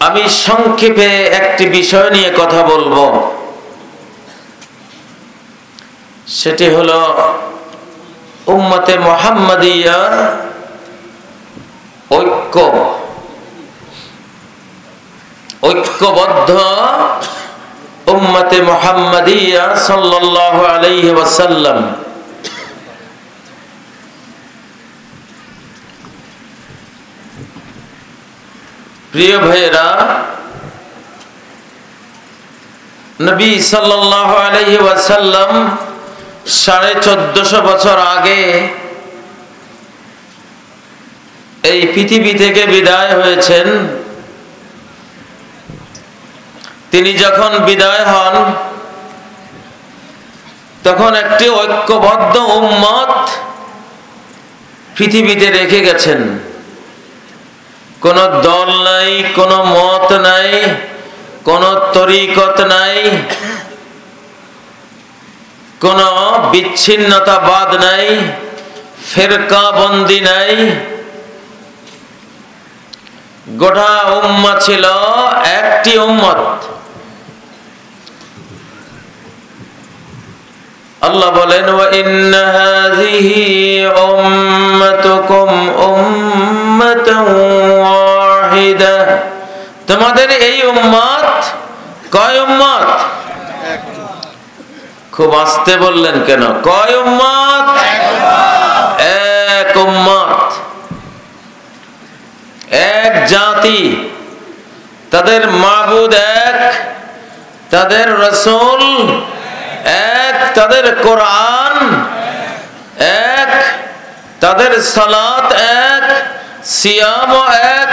আমি সংক্ষেপে একটি বিষয় নিয়ে কথা বলব। সেটি হলো, উম্মতে মোহাম্মদিয়ার ঐক্য। ঐক্যবদ্ধ উম্মতে মোহাম্মদিয়া সাল্লাল্লাহু আলাইহি প্রিয় ভাইয়েরা, নবী ওয়াসাল্লাম সাড়ে চোদ্দশো বছর আগে এই পৃথিবী থেকে বিদায় হয়েছেন। তিনি যখন বিদায় হন, তখন একটি ঐক্যবদ্ধ উম্মত পৃথিবীতে রেখে গেছেন। কোন দল নাই, কোন মত নাই, কোন তরিকত নাই, কোন বিচ্ছিন্নতাবাদ নাই ফেরকা বন্দি নাই। গোটা উম্মা ছিল একটি উম্মত। আল্লাহ বলেন, ওয়া ইন্না হাযিহি উম্মাতুকুম উম্মাতান তোমাদের এই উম্মত কয় উম্মত? খুব আস্তে বললেন কেন? কয় উম্মত? এক উম্মত। এক জাতি। তাদের মাবুদ এক, তাদের রসুল এক, তাদের কোরআন এক, তাদের সালাত এক সিয়াম এক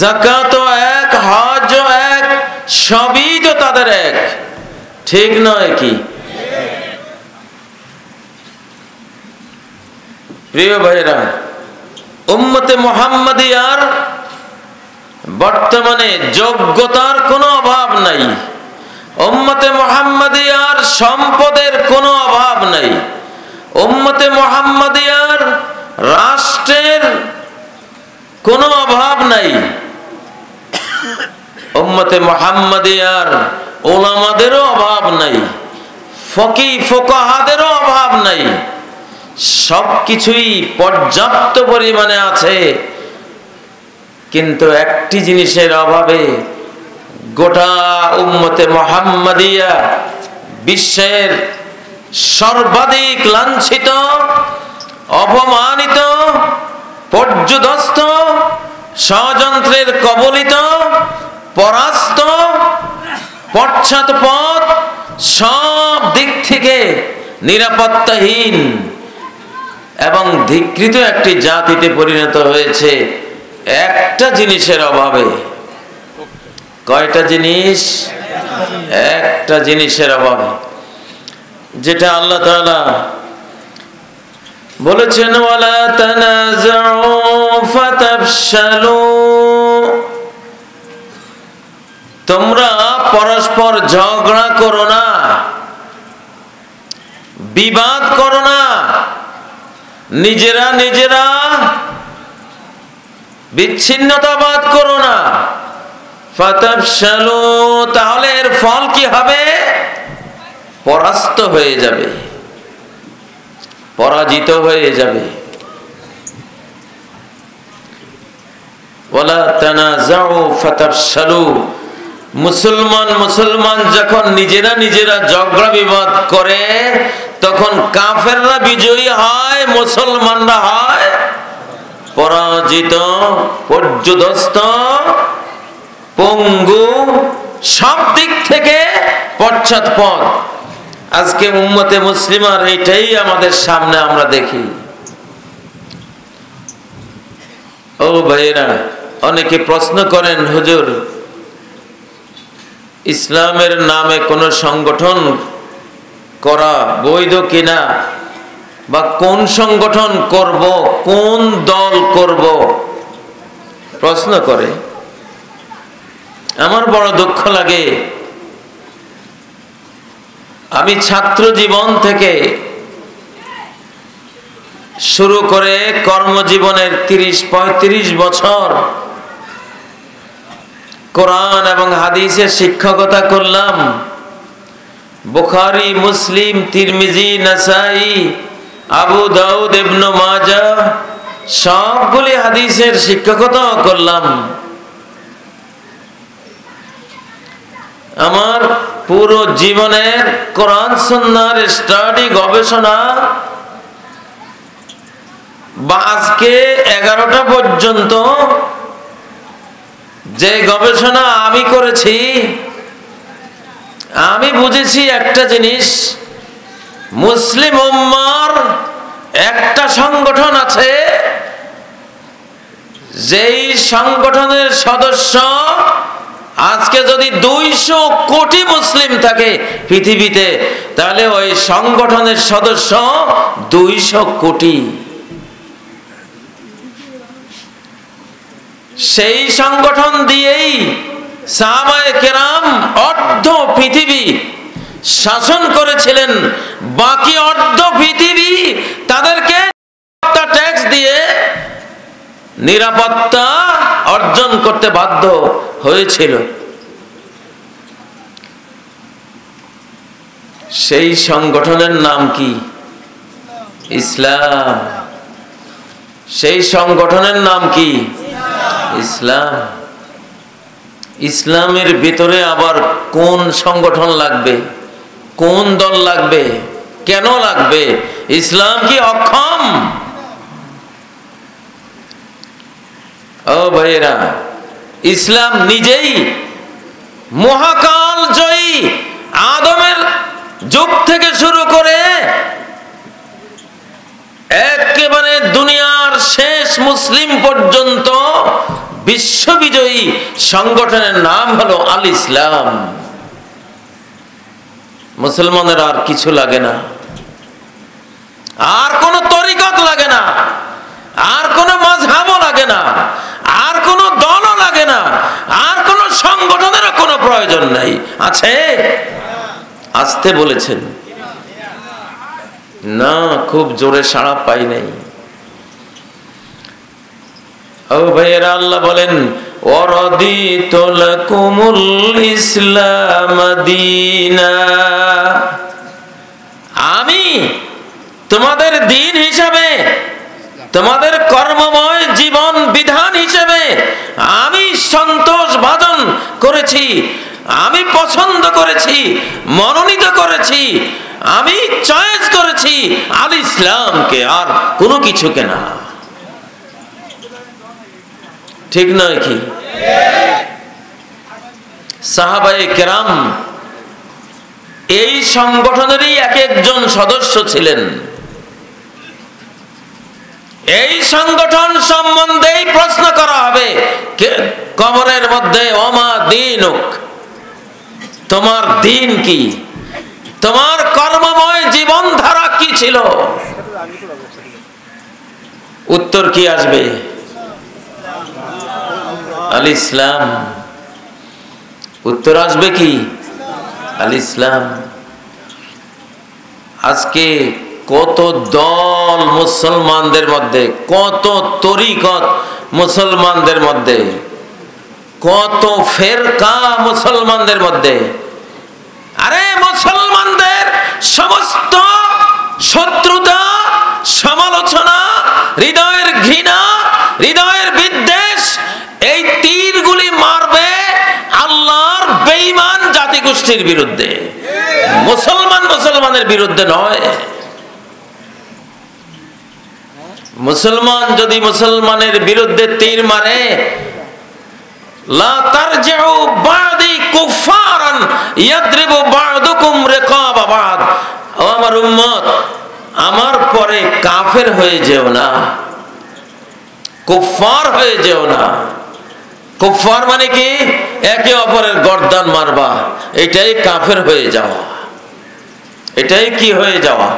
জাকাত এক হজ এক, সবই তো তাদের এক। ঠিক নয় কি? প্রিয় ভাইরা উম্মতে বর্তমানে যোগ্যতার কোনো অভাব নাই। উম্মতে মোহাম্মদিয়ার সম্পদের কোনো অভাব নাই। উম্মতে মোহাম্মদিয়ার কোনো অভাব নাই। উম্মতে ওলামাদেরও অভাব নাই। ফকি ফোকাহাদেরও অভাব নাই। সব কিছুই পর্যাপ্ত পরিমাণে আছে। কিন্তু একটি জিনিসের অভাবে গোটা উম্মতে মোহাম্মদিয়া বিশ্বের সর্বাধিক লাঞ্ছিত, অপমানিত পর্যদস্ত, ষড়যন্ত্রের কবলিত, পরাস্ত পশ্চাৎপদ সব দিক থেকে নিরাপত্তাহীন এবং ধিকৃত একটি জাতিতে পরিণত হয়েছে একটা জিনিসের অভাবে। কয়টা জিনিস? একটা জিনিসের অভাবে। যেটা আল্লাহ তাআলা বলেছেন তোমরা পরস্পর ঝগড়া করো না, বিবাদ করো না, নিজেরা নিজেরা বিচ্ছিন্নতাবাদ করো না। ফাতাফশালু, তাহলে এর ফল কি হবে? পরাস্ত হয়ে যাবে। পরাজিত হয়ে যাবে। মুসলমান মুসলমান যখন নিজেরা নিজেরা ঝগড়া বিবাদ করে, তখন কাফেররা বিজয়ী হয়, মুসলমানরা হয়। পরাজিত, পর্যদস্ত, পঙ্গু, সব দিক থেকে পশ্চাৎপদ। আজকে উম্মতে মুসলিমার এটাই আমাদের সামনে আমরা দেখি। ও ভাইয়েরা, অনেকে প্রশ্ন করেন, হুজুর, ইসলামের নামে কোন সংগঠন করা বৈধ কিনা? বা কোন সংগঠন করব, কোন দল করব? প্রশ্ন করে। আমার বড় দুঃখ লাগে আমি ছাত্র জীবন থেকে শুরু করে কর্মজীবনের তিরিশ, পঁয়ত্রিশ বছর কোরআন এবং হাদিসের শিক্ষকতা করলাম। বুখারি, মুসলিম, তিরমিজি, নাসাই, আবু দাউদ, ইবনু মাজা, সবগুলি হাদিসের শিক্ষকতাও করলাম। আমার পুরো জীবনের কোরআন সন্ন্যার স্টাডি, গবেষণা বা আজকে এগারোটা পর্যন্ত যে গবেষণা আমি করেছি, আমি বুঝেছি একটা জিনিস, মুসলিম উম্মার একটা সংগঠন আছে, যেই সংগঠনের সদস্য আজকে যদি দুইশো কোটি মুসলিম থাকে পৃথিবীতে, তাহলে ওই সংগঠনের সদস্য দুইশো কোটি। সেই সংগঠন দিয়েই সাহাবায়ে কেরাম অর্ধ পৃথিবী শাসন করেছিলেন। বাকি অর্ধ পৃথিবী তাদেরকে ট্যাক্স দিয়ে নিরাপত্তা অর্জন করতে বাধ্য হয়েছিল। সেই সংগঠনের নাম কি? ইসলাম। সেই সংগঠনের নাম কি? ইসলাম। ইসলামের ভিতরে আবার কোন সংগঠন লাগবে? কোন দল লাগবে? কেন লাগবে? ইসলাম কি অক্ষম? ও ভাইয়েরা, ইসলাম নিজেই মহাকাল জয়ী। আদমের যুগ থেকে শুরু করে একেবারে দুনিয়ার শেষ মুসলিম পর্যন্ত বিশ্ববিজয়ী সংগঠনের নাম হলো আল ইসলাম। মুসলমানের আর কিছু লাগে না। আর কোন তরিকত লাগে না। আর কোন মাঝহাবও লাগে না, আর কোন দলও লাগে না, আর কোন সংগঠনেরও কোনো প্রয়োজন নাই। আছে? আসতে বলেছেন। না, খুব জোরে সাড়া পাই নাই। ও ভাইয়েরা, আল্লাহ বলেন ইসলাম আমি তোমাদের দিন হিসাবে তোমাদের কর্মময় জীবন বিধান হিসেবে আমি সন্তোষ ভাজন করেছি, আমি পছন্দ করেছি, মনোনীত করেছি, আমি চয়েস করেছি আল ইসলামকে আর কোনো কিছুকে না। ঠিক নয় কি? সাহাবায়ে কেরাম এই সংগঠনেরই এক একজন সদস্য ছিলেন। এই সংগঠন সম্বন্ধেই প্রশ্ন করা হবে। কবরের মধ্যে অমা দিন তোমার দিন কি? তোমার কর্মময় জীবন ধারা কি ছিল? উত্তর কি আসবে? আল ইসলাম। উত্তর আসবে কি? আল ইসলাম। আজকে কত দল মুসলমানদের মধ্যে, কত তরিকত মুসলমানদের মধ্যে, কত ফেরকা মুসলমানদের মধ্যে। আরে মুসলমানদের সমস্ত শত্রুতা, সমালোচনা, হৃদয়ের ঘৃণা, হৃদয়ের বিদ্বেষ, এই তীরগুলি মারবে আল্লাহর বেঈমান জাতিগোষ্ঠীর বিরুদ্ধে। মুসলমান মুসলমানের বিরুদ্ধে নয়। মুসলমান যদি মুসলমানের বিরুদ্ধে তীর মারে আমার পরে কাফের হয়ে যেও না। হয়ে যেও না। মানে কি? একে অপরের গর্দান মারবা। এটাই কাফের হয়ে যাওয়া। এটাই কি হয়ে যাওয়া?